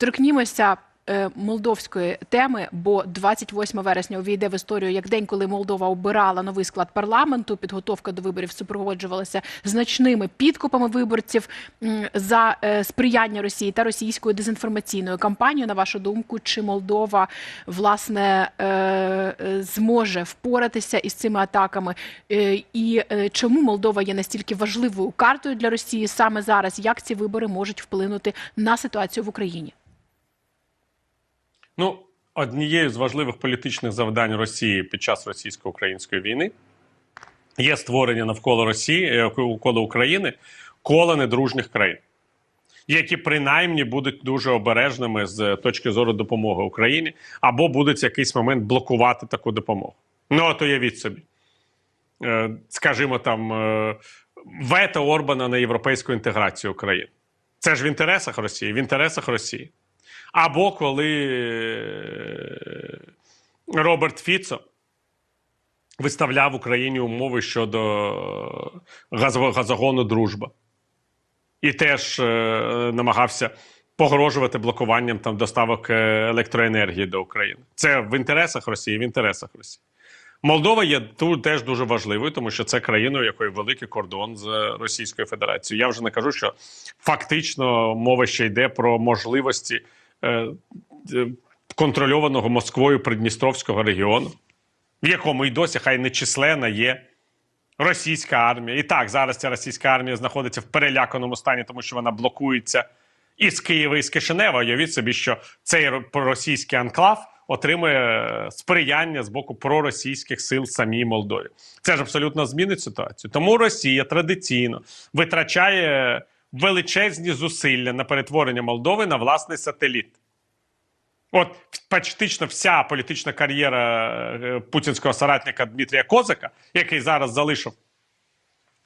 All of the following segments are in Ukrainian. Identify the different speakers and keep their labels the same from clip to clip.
Speaker 1: торкнімося. е, Молдовської теми, бо 28 вересня увійде в історію як день, коли Молдова обирала новий склад парламенту. Підготовка до виборів супроводжувалася значними підкупами виборців за е, сприяння Росії та російською дезінформаційною кампанією. На вашу думку, чи Молдова власне е, зможе впоратися із цими атаками? І чому Молдова є настільки важливою картою для Росії саме зараз? Як ці вибори можуть вплинути на ситуацію в Україні?
Speaker 2: Ну, однією з важливих політичних завдань Росії під час російсько-української війни є створення навколо Росії, е, навколо України кола недружніх країн, які принаймні будуть дуже обережними з точки зору допомоги Україні, або будуть в якийсь момент блокувати таку допомогу. Ну, от уявіть собі, Е, скажімо там, е, вето Орбана на європейську інтеграцію України. Це ж в інтересах Росії, в інтересах Росії. Або коли е, Роберт Фіцо виставляв Україні умови щодо газогону Дружба. І теж е, намагався погрожувати блокуванням там доставок е, електроенергії до України. Це в інтересах Росії, в інтересах Росії. Молдова є тут теж дуже важливою, тому що це країна, у якої великий кордон з Російською Федерацією. Я вже не кажу, що фактично мова ще йде про можливості контрольованого Москвою Придністровського регіону, в якому і досі хай нечислена є російська армія. І так, зараз ця російська армія знаходиться в переляканому стані, тому що вона блокується із Києва і з Кишинева. Уявіть собі, що цей ро- проросійський анклав отримує е, сприяння з боку проросійських сил самій Молдові. Це ж абсолютно змінить ситуацію. Тому Росія традиційно витрачає величезні зусилля на перетворення Молдови на власний сателіт. От практично вся політична кар'єра е, путінського соратника Дмитрія Козака, який зараз залишив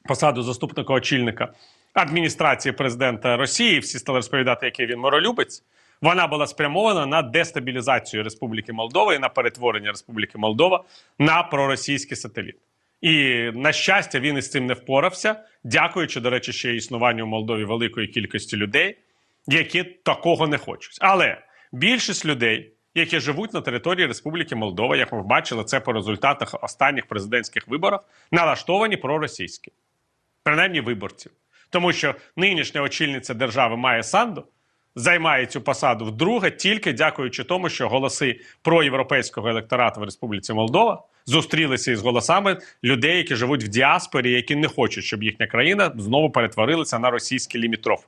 Speaker 2: посаду заступника очільника адміністрації президента Росії, всі стали розповідати, який він миролюбець. Вона була спрямована на дестабілізацію Республіки Молдова і на перетворення Республіки Молдова на проросійський сателіт. І на щастя, він із цим не впорався, дякуючи, до речі, ще існуванню в Молдові великої кількості людей, які такого не хочуть. Але більшість людей, які живуть на території Республіки Молдова, як ми бачили, це по результатах останніх президентських виборів, налаштовані проросійські, принаймні виборців. Тому що нинішня очільниця держави Майя Санду займає цю посаду вдруге, тільки дякуючи тому, що голоси проєвропейського електорату в Республіці Молдова зустрілися із голосами людей, які живуть в діаспорі, які не хочуть, щоб їхня країна знову перетворилася на російський лімітров.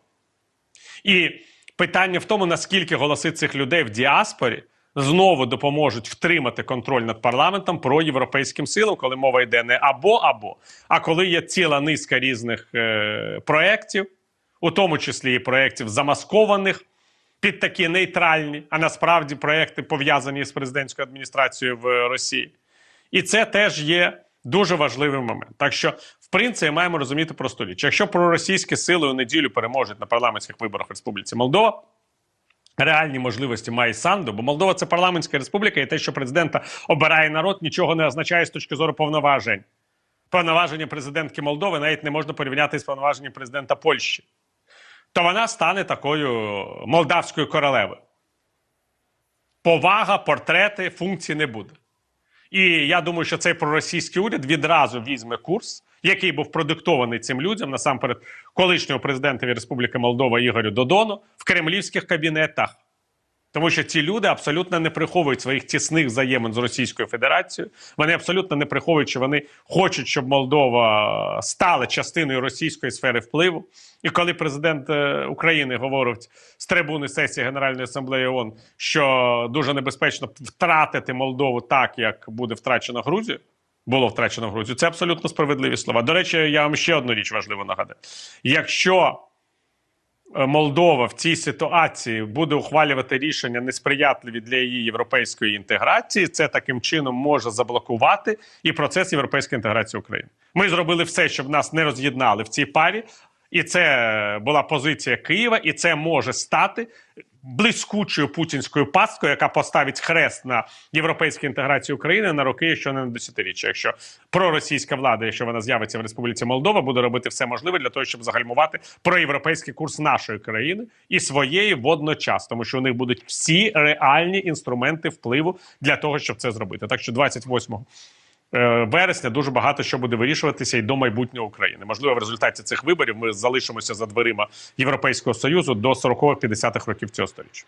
Speaker 2: І питання в тому, наскільки голоси цих людей в діаспорі знову допоможуть втримати контроль над парламентом про європейським силам, коли мова йде не або або, а коли є ціла низка різних е, проєктів, у тому числі і проєктів замаскованих під такі нейтральні, а насправді проєкти пов'язані з президентською адміністрацією в Росії. І це теж є дуже важливий момент. Так що, в принципі, маємо розуміти просту річ. Якщо проросійські сили у неділю переможуть на парламентських виборах в Республіці Молдова, реальні можливості має Санду, бо Молдова це парламентська республіка, і те, що президента обирає народ, нічого не означає з точки зору повноважень. Повноваження президентки Молдови навіть не можна порівняти з повноваженням президента Польщі. То вона стане такою молдавською королевою. Повага, портрети, функції не буде. І я думаю, що цей проросійський уряд відразу візьме курс, який був продиктований цим людям, насамперед, колишнього президентові Республіки Молдова Ігорю Додону в кремлівських кабінетах. Тому що ці люди абсолютно не приховують своїх тісних взаємин з Російською Федерацією. Вони абсолютно не приховують, що вони хочуть, щоб Молдова стала частиною російської сфери впливу. І коли президент е, України говорить з трибуни сесії Генеральної асамблеї ООН, що дуже небезпечно втратити Молдову так, як буде втрачено Грузію. Було втрачено Грузію. Це абсолютно справедливі слова. До речі, я вам ще одну річ важливо нагадаю: якщо Молдова в цій ситуації буде ухвалювати рішення несприятливі для її європейської інтеграції, це таким чином може заблокувати і процес європейської інтеграції України. Ми зробили все, щоб нас не роз'єднали в цій парі. І це була позиція Києва, і це може стати блискучою путінською пасткою, яка поставить хрест на європейській інтеграції України на роки, якщо не на десятиріччя. Якщо проросійська влада, якщо вона з'явиться в Республіці Молдова, буде робити все можливе для того, щоб загальмувати проєвропейський курс нашої країни і своєї водночас, тому що у них будуть всі реальні інструменти впливу для того, щоб це зробити. Так що 28 е, вересня дуже багато що буде вирішуватися і до майбутнього України. Можливо, в результаті цих виборів ми залишимося за дверима Європейського союзу до 40-50-х років цього століття.